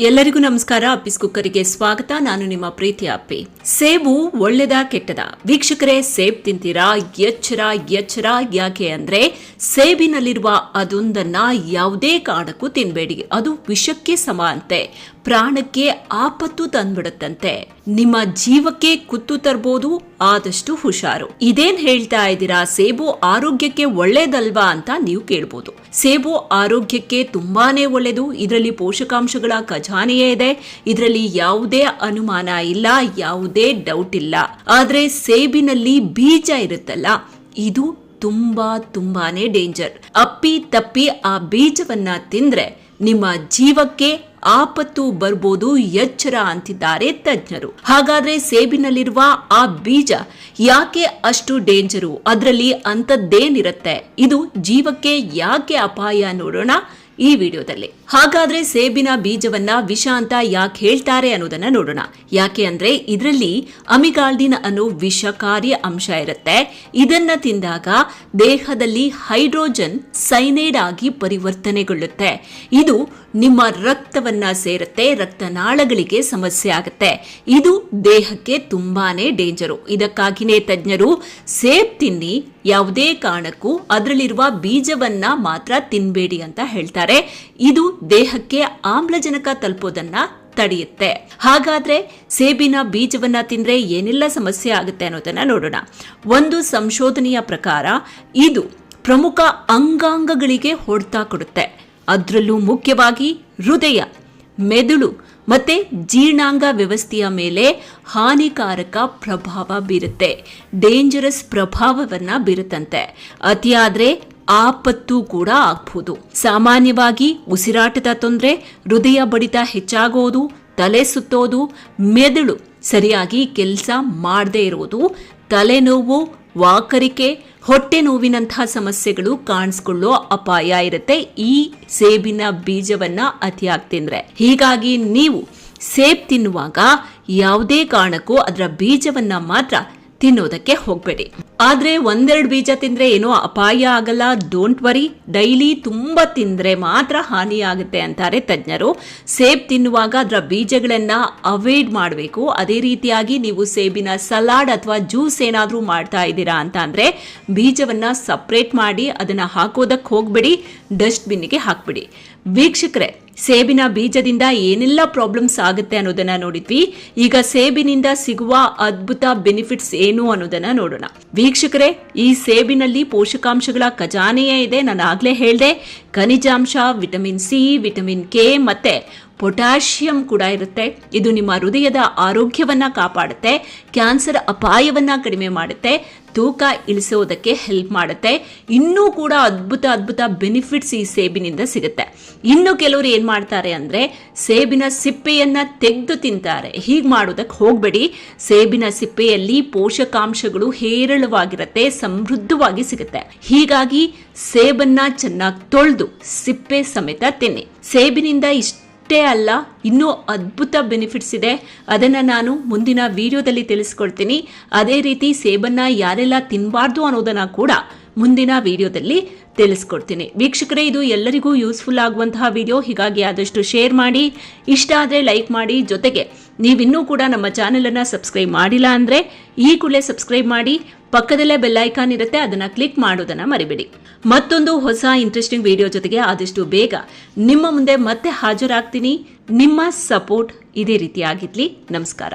ಎಲ್ಲರಿಗೂ ನಮಸ್ಕಾರ. ಅಪ್ಪಿಸ್ ಕುಕ್ಕರಿಗೆ ಸ್ವಾಗತ. ನಾನು ನಿಮ್ಮ ಪ್ರೀತಿ ಅಪ್ಪಿ. ಸೇಬು ಒಳ್ಳೆದ ಕೆಟ್ಟದ? ವೀಕ್ಷಕರೇ, ಸೇಬ್ ತಿಂತೀರಾ? ಎಚ್ಚರ ಎಚ್ಚರ. ಯಾಕೆ ಅಂದ್ರೆ ಸೇಬಿನಲ್ಲಿರುವ ಅದೊಂದನ್ನ ಯಾವುದೇ ಕಾರಣಕ್ಕೂ ತಿನ್ಬೇಡಿ. ಅದು ವಿಷಕ್ಕೆ ಸಮ ಅಂತೆ. ಪ್ರಾಣಕ್ಕೆ ಆಪತ್ತು ತಂದ್ಬಿಡುತ್ತಂತೆ. ನಿಮ್ಮ ಜೀವಕ್ಕೆ ಕುತ್ತು ತರಬಹುದು ಆದಷ್ಟು ಹುಷಾರು. ಇದೇನ್ ಹೇಳ್ತಾ ಇದ್ದೀರಾ? ಸೇಬು ಆರೋಗ್ಯಕ್ಕೆ ಒಳ್ಳೇದಲ್ವಾ ಅಂತ ನೀವು ಕೇಳ್ಬೋದು. ಸೇಬು ಆರೋಗ್ಯಕ್ಕೆ ತುಂಬಾನೇ ಒಳ್ಳೆಯದು ಇದರಲ್ಲಿ ಪೋಷಕಾಂಶಗಳ ಖಜಾನೆಯೇ ಇದೆ. ಇದರಲ್ಲಿ ಯಾವುದೇ ಅನುಮಾನ ಇಲ್ಲ, ಯಾವುದೇ ಡೌಟ್ ಇಲ್ಲ. ಆದ್ರೆ ಸೇಬಿನಲ್ಲಿ ಬೀಜ ಇರುತ್ತಲ್ಲ, ಇದು ತುಂಬಾ ತುಂಬಾನೇ ಡೇಂಜರ್ ಅಪ್ಪಿ ತಪ್ಪಿ ಆ ಬೀಜವನ್ನ ತಿಂದ್ರೆ ನಿಮ್ಮ ಜೀವಕ್ಕೆ ಆಪತ್ತು ಬರ್ಬೋದು ಎಚ್ಚರ ಅಂತಿದ್ದಾರೆ ತಜ್ಞರು. ಹಾಗಾದ್ರೆ ಸೇಬಿನಲ್ಲಿರುವ ಆ ಬೀಜ ಯಾಕೆ ಅಷ್ಟು ಡೇಂಜರು? ಅದರಲ್ಲಿ ಅಂಥದ್ದೇನಿರುತ್ತೆ? ಇದು ಜೀವಕ್ಕೆ ಯಾಕೆ ಅಪಾಯ ನೋಡೋಣ. ಈ ವಿಡಿಯೋದಲ್ಲಿ. ಹಾಗಾದ್ರೆ ಸೇಬಿನ ಬೀಜವನ್ನ ವಿಷ ಅಂತ ಯಾಕೆ ಹೇಳ್ತಾರೆ ಅನ್ನೋದನ್ನ ನೋಡೋಣ. ಯಾಕೆ ಅಂದ್ರೆ ಇದರಲ್ಲಿ ಅಮಿಗಾಲ್ಡಿನ್ ಅನ್ನೋ ವಿಷಕಾರಿ ಅಂಶ ಇರುತ್ತೆ. ಇದನ್ನ ತಿಂದಾಗ ದೇಹದಲ್ಲಿ ಹೈಡ್ರೋಜನ್ ಸೈನೈಡ್ ಆಗಿ ಪರಿವರ್ತನೆಗೊಳ್ಳುತ್ತೆ. ಇದು ನಿಮ್ಮ ರಕ್ತವನ್ನ ಸೇರುತ್ತೆ, ರಕ್ತನಾಳಗಳಿಗೆ ಸಮಸ್ಯೆ ಆಗುತ್ತೆ. ಇದು ದೇಹಕ್ಕೆ ತುಂಬಾನೇ ಡೇಂಜರು. ಇದಕ್ಕಾಗಿನೇ ತಜ್ಞರು ಸೇಬ್ ತಿನ್ನಿ, ಯಾವುದೇ ಕಾರಣಕ್ಕೂ ಅದರಲ್ಲಿರುವ ಬೀಜವನ್ನ ಮಾತ್ರ ತಿನ್ಬೇಡಿ ಅಂತ ಹೇಳ್ತಾರೆ. ಇದು ದೇಹಕ್ಕೆ ಆಮ್ಲಜನಕ ತಲುಪೋದನ್ನ ತಡೆಯುತ್ತೆ. ಹಾಗಾದ್ರೆ ಸೇಬಿನ ಬೀಜವನ್ನ ತಿಂದ್ರೆ ಏನೆಲ್ಲ ಸಮಸ್ಯೆ ಆಗುತ್ತೆ ಅನ್ನೋದನ್ನ ನೋಡೋಣ. ಒಂದು ಸಂಶೋಧನೆಯ ಪ್ರಕಾರ, ಇದು ಪ್ರಮುಖ ಅಂಗಾಂಗಗಳಿಗೆ ಹೊಡ್ತಾ ಕೊಡುತ್ತೆ. ಅದರಲ್ಲೂ ಮುಖ್ಯವಾಗಿ ಹೃದಯ, ಮೆದುಳು ಮತ್ತೆ ಜೀರ್ಣಾಂಗ ವ್ಯವಸ್ಥೆಯ ಮೇಲೆ ಹಾನಿಕಾರಕ ಪ್ರಭಾವ ಬೀರುತ್ತೆ. ಡೇಂಜರಸ್ ಪ್ರಭಾವವನ್ನ ಬೀರುತ್ತಂತೆ. ಅತಿಯಾದ್ರೆ ಆಪತ್ತು ಕೂಡ ಆಗ್ಬಹುದು ಸಾಮಾನ್ಯವಾಗಿ ಉಸಿರಾಟದ ತೊಂದರೆ, ಹೃದಯ ಬಡಿತ ಹೆಚ್ಚಾಗೋದು, ತಲೆ ಸುತ್ತೋದು, ಮೆದುಳು ಸರಿಯಾಗಿ ಕೆಲಸ ಮಾಡದೇ ಇರೋದು, ತಲೆನೋವು, ವಾಕರಿಕೆ, ಹೊಟ್ಟೆ ನೋವಿನಂತಹ ಸಮಸ್ಯೆಗಳು ಕಾಣಿಸ್ಕೊಳ್ಳೋ ಅಪಾಯ ಇರುತ್ತೆ ಈ ಸೇಬಿನ ಬೀಜವನ್ನ ಅತಿಯಾಗಿ ತಿಂದ್ರೆ ಹೀಗಾಗಿ ನೀವು ಸೇಬ್ ತಿನ್ನುವಾಗ ಯಾವುದೇ ಕಾರಣಕ್ಕೂ ಅದರ ಬೀಜವನ್ನ ಮಾತ್ರ ತಿನ್ನೋದಕ್ಕೆ ಹೋಗ್ಬೇಡಿ. ಆದ್ರೆ ಒಂದೆರಡು ಬೀಜ ತಿಂದ್ರೆ ಏನೋ ಅಪಾಯ ಆಗಲ್ಲ. ಡೋಂಟ್ ವರಿ ಡೈಲಿ ತುಂಬಾ ತಿಂದ್ರೆ ಮಾತ್ರ ಹಾನಿ ಆಗುತ್ತೆ ಅಂತಾರೆ ತಜ್ಞರು. ಸೇಬ್ ತಿನ್ನುವಾಗ ಅದರ ಬೀಜಗಳನ್ನ ಅವಾಯ್ಡ್ ಮಾಡಬೇಕು. ಅದೇ ರೀತಿಯಾಗಿ ನೀವು ಸೇಬಿನ ಸಲಾಡ್ ಅಥವಾ ಜ್ಯೂಸ್ ಏನಾದ್ರೂ ಮಾಡ್ತಾ ಇದ್ದೀರಾ ಅಂತ ಅಂದ್ರೆ ಬೀಜವನ್ನ ಸಪ್ರೇಟ್ ಮಾಡಿ ಅದನ್ನ ಹಾಕೋದಕ್ಕೆ ಹೋಗ್ಬೇಡಿ. ಡಸ್ಟ್ ಬಿನ್ನಿಗೆ ಹಾಕ್ಬಿಡಿ. ವೀಕ್ಷಕರೇ, ಸೇಬಿನ ಬೀಜದಿಂದ ಏನೆಲ್ಲ ಪ್ರಾಬ್ಲಮ್ಸ್ ಆಗುತ್ತೆ ಅನ್ನೋದನ್ನ ನೋಡಿದ್ವಿ. ಈಗ ಸೇಬಿನಿಂದ ಸಿಗುವ ಅದ್ಭುತ ಬೆನಿಫಿಟ್ಸ್ ಏನು ಅನ್ನೋದನ್ನ ನೋಡೋಣ. ವೀಕ್ಷಕರೇ, ಈ ಸೇಬಿನಲ್ಲಿ ಪೋಷಕಾಂಶಗಳ ಖಜಾನೆಯೇ ಇದೆ. ನಾನು ಆಗ್ಲೇ ಹೇಳಿದೆ, ಖನಿಜಾಂಶ, ವಿಟಮಿನ್ ಸಿ, ವಿಟಮಿನ್ ಕೆ ಮತ್ತೆ ಪೊಟ್ಯಾಷಿಯಂ ಕೂಡ ಇರುತ್ತೆ. ಇದು ನಿಮ್ಮ ಹೃದಯದ ಆರೋಗ್ಯವನ್ನು ಕಾಪಾಡುತ್ತೆ. ಕ್ಯಾನ್ಸರ್ ಅಪಾಯವನ್ನು ಕಡಿಮೆ ಮಾಡುತ್ತೆ. ತೂಕ ಇಳಿಸೋದಕ್ಕೆ ಹೆಲ್ಪ್ ಮಾಡುತ್ತೆ. ಇನ್ನೂ ಕೂಡ ಅದ್ಭುತ ಅದ್ಭುತ ಬೆನಿಫಿಟ್ಸ್ ಈ ಸೇಬಿನಿಂದ ಸಿಗುತ್ತೆ. ಇನ್ನು ಕೆಲವರು ಏನು ಮಾಡ್ತಾರೆ ಅಂದರೆ, ಸೇಬಿನ ಸಿಪ್ಪೆಯನ್ನು ತೆಗೆದು ತಿಂತಾರೆ. ಹೀಗೆ ಮಾಡೋದಕ್ಕೆ ಹೋಗಬೇಡಿ. ಸೇಬಿನ ಸಿಪ್ಪೆಯಲ್ಲಿ ಪೋಷಕಾಂಶಗಳು ಹೇರಳವಾಗಿರುತ್ತೆ, ಸಮೃದ್ಧವಾಗಿ ಸಿಗುತ್ತೆ. ಹೀಗಾಗಿ ಸೇಬನ್ನ ಚೆನ್ನಾಗಿ ತೊಳೆದು, ಸಿಪ್ಪೆ ಸಮೇತ ತಿನ್ನಿ. ಸೇಬಿನಿಂದ ಇಷ್ಟ ಅಷ್ಟೇ ಅಲ್ಲ, ಇನ್ನೂ ಅದ್ಭುತ ಬೆನಿಫಿಟ್ಸ್ ಇದೆ. ಅದನ್ನು ನಾನು ಮುಂದಿನ ವಿಡಿಯೋದಲ್ಲಿ ತಿಳಿಸ್ಕೊಡ್ತೀನಿ. ಅದೇ ರೀತಿ ಸೇಬನ್ನು ಯಾರೆಲ್ಲ ತಿನ್ನಬಾರ್ದು ಅನ್ನೋದನ್ನು ಕೂಡ ಮುಂದಿನ ವಿಡಿಯೋದಲ್ಲಿ ತಿಳಿಸ್ಕೊಡ್ತೀನಿ. ವೀಕ್ಷಕರೇ, ಇದು ಎಲ್ಲರಿಗೂ ಯೂಸ್ಫುಲ್ ಆಗುವಂತಹ ವಿಡಿಯೋ. ಹೀಗಾಗಿ ಆದಷ್ಟು ಶೇರ್ ಮಾಡಿ. ಇಷ್ಟ ಆದರೆ ಲೈಕ್ ಮಾಡಿ. ಜೊತೆಗೆ ನೀವಿನ್ನೂ ಕೂಡ ನಮ್ಮ ಚಾನೆಲನ್ನು ಸಬ್ಸ್ಕ್ರೈಬ್ ಮಾಡಿಲ್ಲ ಅಂದರೆ ಈ ಕೂಡಲೇ ಸಬ್ಸ್ಕ್ರೈಬ್ ಮಾಡಿ. ಪಕ್ಕದಲ್ಲೇ ಬೆಲ್ ಐಕಾನ್ ಇರುತ್ತೆ, ಅದನ್ನ ಕ್ಲಿಕ್ ಮಾಡೋದನ್ನ ಮರಿಬೇಡಿ. ಮತ್ತೊಂದು ಹೊಸ ಇಂಟ್ರೆಸ್ಟಿಂಗ್ ವಿಡಿಯೋ ಜೊತೆಗೆ ಆದಷ್ಟು ಬೇಗ ನಿಮ್ಮ ಮುಂದೆ ಮತ್ತೆ ಹಾಜರಾಗ್ತೀನಿ. ನಿಮ್ಮ ಸಪೋರ್ಟ್ ಇದೇ ರೀತಿಯಾಗಿರ್ಲಿ. ನಮಸ್ಕಾರ.